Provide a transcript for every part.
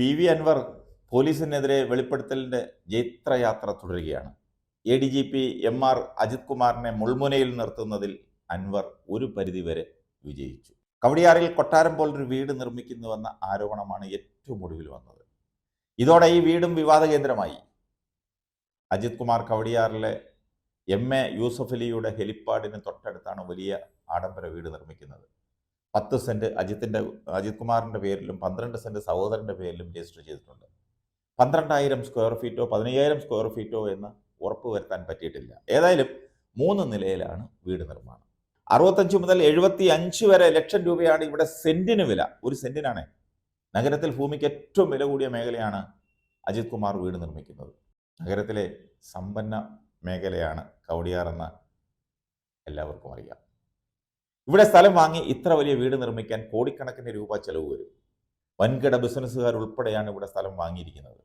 P V Anwar പോലീസിനെതിരെ വെളിപ്പെടുത്തലിന്റെ ജൈത്രയാത്ര തുടരുകയാണ്. A D G P M R Ajith കുമാറിനെ മുൾമുനയിൽ നിർത്തുന്നതിൽ അൻവർ ഒരു പരിധിവരെ വിജയിച്ചു. കവടിയാറിൽ കൊട്ടാരം പോലൊരു വീട് നിർമ്മിക്കുന്നുവെന്ന ആരോപണമാണ് ഏറ്റവും ഒടുവിൽ വന്നത്. ഇതോടെ ഈ വീടും വിവാദ കേന്ദ്രമായി. അജിത് കുമാർ കവടിയാറിലെ എം എ യൂസഫലിയുടെ ഹെലിപ്പാഡിന് തൊട്ടടുത്താണ് വലിയ ആഡംബര വീട് നിർമ്മിക്കുന്നത്. പത്ത് സെന്റ് അജിത്തിന്റെ അജിത് കുമാറിന്റെ പേരിലും പന്ത്രണ്ട് സെന്റ് സഹോദരന്റെ പേരിലും രജിസ്റ്റർ ചെയ്തിട്ടുണ്ട്. പന്ത്രണ്ടായിരം സ്ക്വയർ ഫീറ്റോ പതിനയ്യായിരം സ്ക്വയർ ഫീറ്റോ എന്ന് ഉറപ്പ് വരുത്താൻ പറ്റിയിട്ടില്ല. ഏതായാലും മൂന്ന് നിലയിലാണ് വീട് നിർമ്മാണം. അറുപത്തഞ്ച് മുതൽ എഴുപത്തി അഞ്ച് വരെ ലക്ഷം രൂപയാണ് ഇവിടെ സെന്റിന് വില. ഒരു സെന്റിനാണ്. നഗരത്തിൽ ഭൂമിക്ക് ഏറ്റവും വില കൂടിയ മേഖലയാണ് അജിത് കുമാർ വീട് നിർമ്മിക്കുന്നത്. നഗരത്തിലെ സമ്പന്ന മേഖലയാണ് കവടിയാർ എന്ന് എല്ലാവർക്കും അറിയാം. ഇവിടെ സ്ഥലം വാങ്ങി ഇത്ര വലിയ വീട് നിർമ്മിക്കാൻ കോടിക്കണക്കിന് രൂപ ചെലവ് വരും. വൻകിട ബിസിനസ്സുകാർ ഉൾപ്പെടെയാണ് ഇവിടെ സ്ഥലം വാങ്ങിയിരിക്കുന്നത്.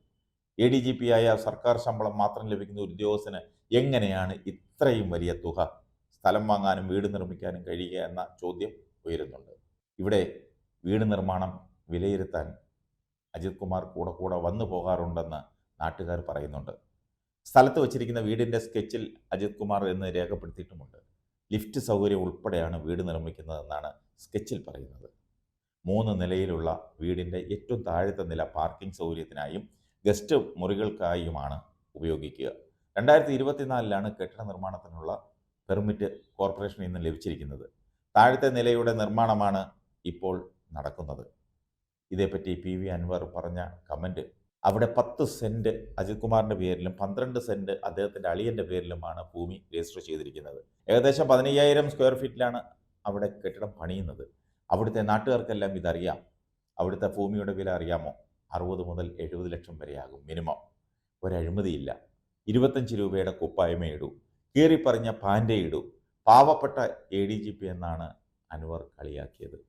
എ ഡി ജി പി ആയ സർക്കാർ ശമ്പളം മാത്രം ലഭിക്കുന്ന ഉദ്യോഗസ്ഥന് എങ്ങനെയാണ് ഇത്രയും വലിയ തുക സ്ഥലം വാങ്ങാനും വീട് നിർമ്മിക്കാനും കഴിയുക എന്ന ചോദ്യം ഉയരുന്നുണ്ട്. ഇവിടെ വീട് നിർമ്മാണം വിലയിരുത്താൻ അജിത് കുമാർ കൂടെ കൂടെ വന്നു പോകാറുണ്ടെന്ന് നാട്ടുകാർ പറയുന്നുണ്ട്. സ്ഥലത്ത് വച്ചിരിക്കുന്ന വീടിന്റെ സ്കെച്ചിൽ അജിത് കുമാർ എന്ന് രേഖപ്പെടുത്തിയിട്ടുമുണ്ട്. ലിഫ്റ്റ് സൗകര്യം ഉൾപ്പെടെയാണ് വീട് നിർമ്മിക്കുന്നതെന്നാണ് സ്കെച്ചിൽ പറയുന്നത്. മൂന്ന് നിലയിലുള്ള വീടിന്റെ ഏറ്റവും താഴത്തെ നില പാർക്കിംഗ് സൗകര്യത്തിനായും ഗസ്റ്റ് മുറികൾക്കായുമാണ് ഉപയോഗിക്കുക. രണ്ടായിരത്തി ഇരുപത്തിനാലിലാണ് കെട്ടിട നിർമ്മാണത്തിനുള്ള പെർമിറ്റ് കോർപ്പറേഷനിൽ നിന്ന് ലഭിച്ചിരിക്കുന്നത്. താഴത്തെ നിലയുടെ നിർമ്മാണമാണ് ഇപ്പോൾ നടക്കുന്നത്. ഇതേപ്പറ്റി പി വി അൻവർ പറഞ്ഞ കമന്റ് അവിടെ പത്ത് സെന്റ് അജിത് കുമാറിന്റെ പേരിലും പന്ത്രണ്ട് സെന്റ് അദ്ദേഹത്തിന്റെ അളിയന്റെ പേരിലുമാണ് ഭൂമി രജിസ്റ്റർ ചെയ്തിരിക്കുന്നത്. ഏകദേശം പതിനയ്യായിരം സ്ക്വയർ ഫീറ്റിലാണ് അവിടെ കെട്ടിടം പണിയുന്നത്. അവിടുത്തെ നാട്ടുകാർക്കെല്ലാം ഇതറിയാം. അവിടുത്തെ ഭൂമിയുടെ വില അറിയാമോ? അറുപത് മുതൽ എഴുപത് ലക്ഷം വരെയാകും മിനിമം ഒരഴിമതിയില്ല. ഇരുപത്തഞ്ച് രൂപയുടെ കുപ്പായ്മ ഇടൂ കീറിപ്പറഞ്ഞ പാന്റെ ഇടൂ പാവപ്പെട്ട എ ഡി ജി പി എന്നാണ് അൻവർ കളിയാക്കിയത്.